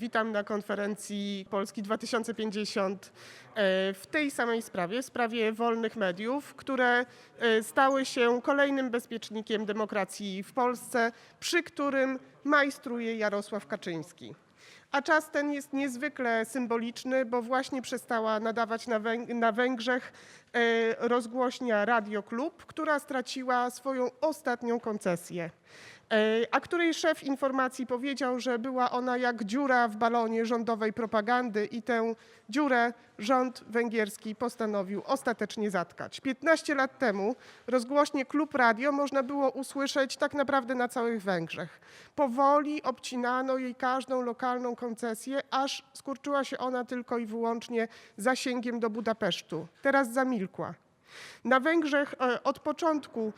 Witam na konferencji Polski 2050 e, w tej samej sprawie, sprawie wolnych mediów, które e, stały się kolejnym bezpiecznikiem demokracji w Polsce, przy którym majstruje Jarosław Kaczyński. A czas ten jest niezwykle symboliczny, bo właśnie przestała nadawać na, Węg- na Węgrzech e, rozgłośnia Radio Klub, która straciła swoją ostatnią koncesję e, a której szef informacji powiedział, że była ona jak dziura w balonie rządowej propagandy i tę dziurę rząd węgierski postanowił ostatecznie zatkać. 15 lat temu rozgłośnie Klub Radio można było usłyszeć tak naprawdę na całych Węgrzech. Powoli obcinano jej każdą lokalną koncesję, aż skurczyła się ona tylko i wyłącznie zasięgiem do Budapesztu. Teraz zamilkła. Na Węgrzech e, od początku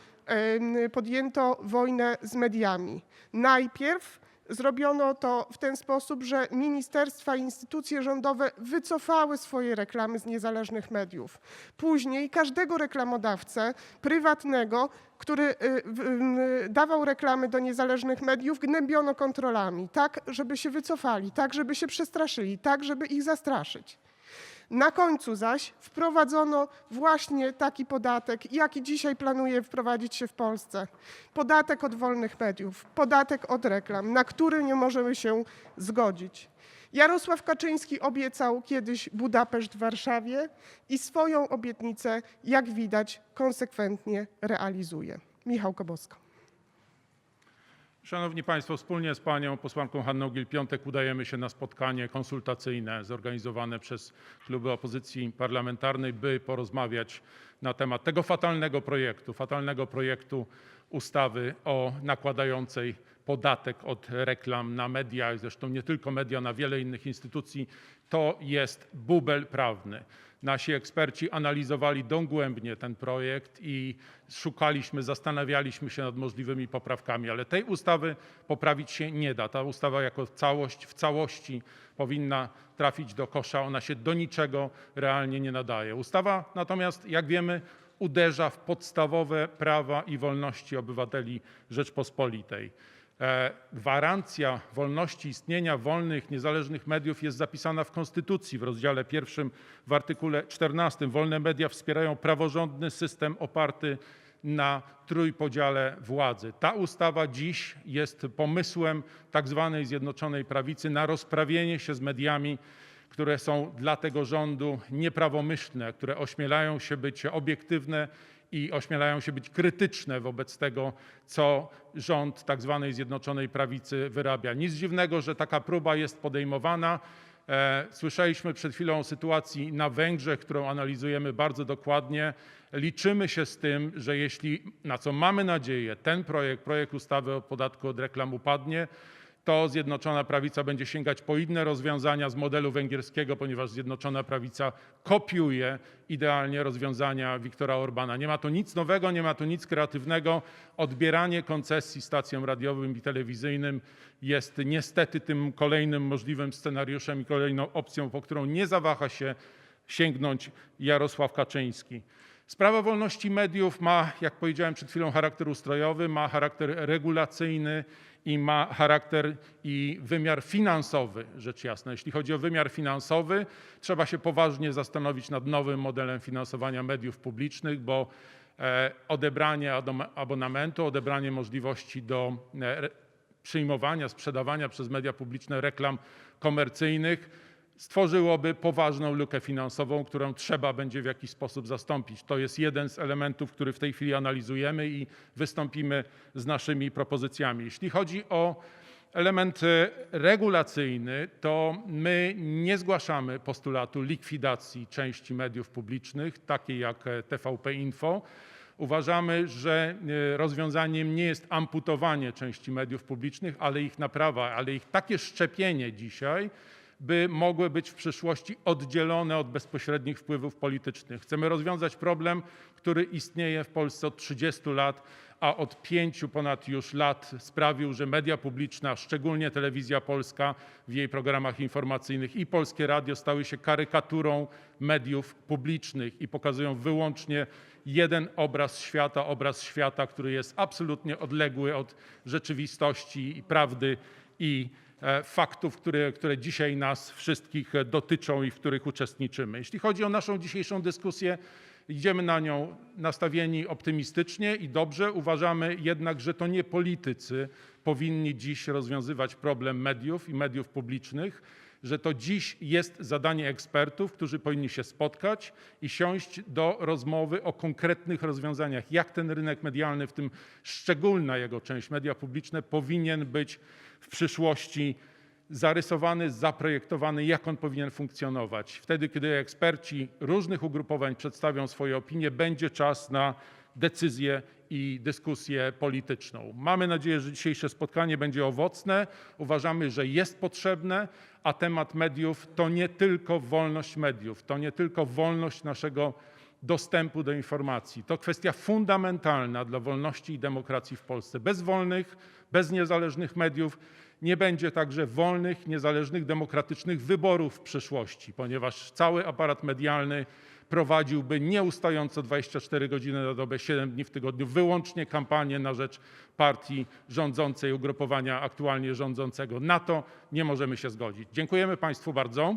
podjęto wojnę z mediami. Najpierw zrobiono to w ten sposób, że ministerstwa i instytucje rządowe wycofały swoje reklamy z niezależnych mediów. Później każdego reklamodawcę prywatnego, który y, y, dawał reklamy do niezależnych mediów, gnębiono kontrolami, tak żeby się wycofali, tak żeby się przestraszyli, tak żeby ich zastraszyć. Na końcu zaś wprowadzono właśnie taki podatek, jaki dzisiaj planuje wprowadzić się w Polsce. Podatek od wolnych mediów, podatek od reklam, na który nie możemy się zgodzić. Jarosław Kaczyński obiecał kiedyś Budapeszt w Warszawie i swoją obietnicę, jak widać, konsekwentnie realizuje. Michał Kobosko. Szanowni Państwo, wspólnie z Panią posłanką Hanną Gil-Piątek udajemy się na spotkanie konsultacyjne zorganizowane przez kluby opozycji parlamentarnej, by porozmawiać na temat tego fatalnego projektu, fatalnego projektu ustawy o nakładającej podatek od reklam na media, zresztą nie tylko media, na wiele innych instytucji. To jest bubel prawny. Nasi eksperci analizowali dogłębnie ten projekt i szukaliśmy, zastanawialiśmy się nad możliwymi poprawkami, ale tej ustawy poprawić się nie da. Ta ustawa jako całość, w całości powinna trafić do kosza. Ona się do niczego realnie nie nadaje. Ustawa natomiast, jak wiemy, uderza w podstawowe prawa i wolności obywateli Rzeczpospolitej. E, Gwarancja wolności istnienia wolnych, niezależnych mediów jest zapisana w Konstytucji w rozdziale pierwszym w artykule 14. Wolne media wspierają praworządny system oparty na trójpodziale władzy. Ta ustawa dziś jest pomysłem tak zwanej Zjednoczonej Prawicy na rozprawienie się z mediami, które są dla tego rządu nieprawomyślne, które ośmielają się być obiektywne i ośmielają się być krytyczne wobec tego, co rząd tak zwanej Zjednoczonej Prawicy wyrabia. Nic dziwnego, że taka próba jest podejmowana. E, Słyszeliśmy przed chwilą o sytuacji na Węgrzech, którą analizujemy bardzo dokładnie. Liczymy się z tym, że jeśli, na co mamy nadzieję, ten projekt, projekt ustawy o podatku od reklam upadnie, to Zjednoczona Prawica będzie sięgać po inne rozwiązania z modelu węgierskiego, ponieważ Zjednoczona Prawica kopiuje idealnie rozwiązania Viktora Orbana. Nie ma to nic nowego, nie ma to nic kreatywnego. Odbieranie koncesji stacjom radiowym i telewizyjnym jest niestety tym kolejnym możliwym scenariuszem i kolejną opcją, po którą nie zawaha się sięgnąć Jarosław Kaczyński. Sprawa wolności mediów ma, jak powiedziałem przed chwilą, charakter ustrojowy, ma charakter regulacyjny i ma charakter i wymiar finansowy, rzecz jasna. Jeśli chodzi o wymiar finansowy, trzeba się poważnie zastanowić nad nowym modelem finansowania mediów publicznych, bo e, odebranie abonamentu, odebranie możliwości do e, przyjmowania, sprzedawania przez media publiczne reklam komercyjnych stworzyłoby poważną lukę finansową, którą trzeba będzie w jakiś sposób zastąpić. To jest jeden z elementów, który w tej chwili analizujemy i wystąpimy z naszymi propozycjami. Jeśli chodzi o element e, regulacyjny, to my nie zgłaszamy postulatu likwidacji części mediów publicznych, takiej jak e, TVP Info. Uważamy, że e, rozwiązaniem nie jest amputowanie części mediów publicznych, ale ich naprawa, ale ich takie szczepienie dzisiaj, by mogły być w przyszłości oddzielone od bezpośrednich wpływów politycznych. Chcemy rozwiązać problem, który istnieje w Polsce od 30 lat, a od pięciu ponad już lat sprawił, że media publiczne, szczególnie telewizja polska w jej programach informacyjnych i polskie radio stały się karykaturą mediów publicznych i pokazują wyłącznie jeden obraz świata, obraz świata, który jest absolutnie odległy od rzeczywistości i prawdy i faktów, które, które dzisiaj nas wszystkich e, dotyczą i w których uczestniczymy. Jeśli chodzi o naszą dzisiejszą dyskusję, idziemy na nią nastawieni optymistycznie i dobrze. Uważamy jednak, że to nie politycy powinni dziś rozwiązywać problem mediów i mediów publicznych, że to dziś jest zadanie ekspertów, którzy powinni się spotkać i siąść do rozmowy o konkretnych rozwiązaniach, jak ten rynek medialny, w tym szczególna jego część, media publiczne, powinien być w przyszłości zarysowany, zaprojektowany, jak on powinien funkcjonować. Wtedy, kiedy eksperci różnych ugrupowań przedstawią swoje opinie, będzie czas na decyzję i dyskusję polityczną. Mamy nadzieję, że dzisiejsze spotkanie będzie owocne. Uważamy, że jest potrzebne, a temat mediów to nie tylko wolność mediów, to nie tylko wolność naszego dostępu do informacji. To kwestia fundamentalna dla wolności i demokracji w Polsce. Bez wolnych, bez niezależnych mediów nie będzie także wolnych, niezależnych, demokratycznych wyborów w przyszłości, ponieważ cały aparat medialny prowadziłby nieustająco 24 godziny na dobę, 7 dni w tygodniu wyłącznie kampanię na rzecz partii rządzącej, ugrupowania aktualnie rządzącego. Na to nie możemy się zgodzić. Dziękujemy Państwu bardzo.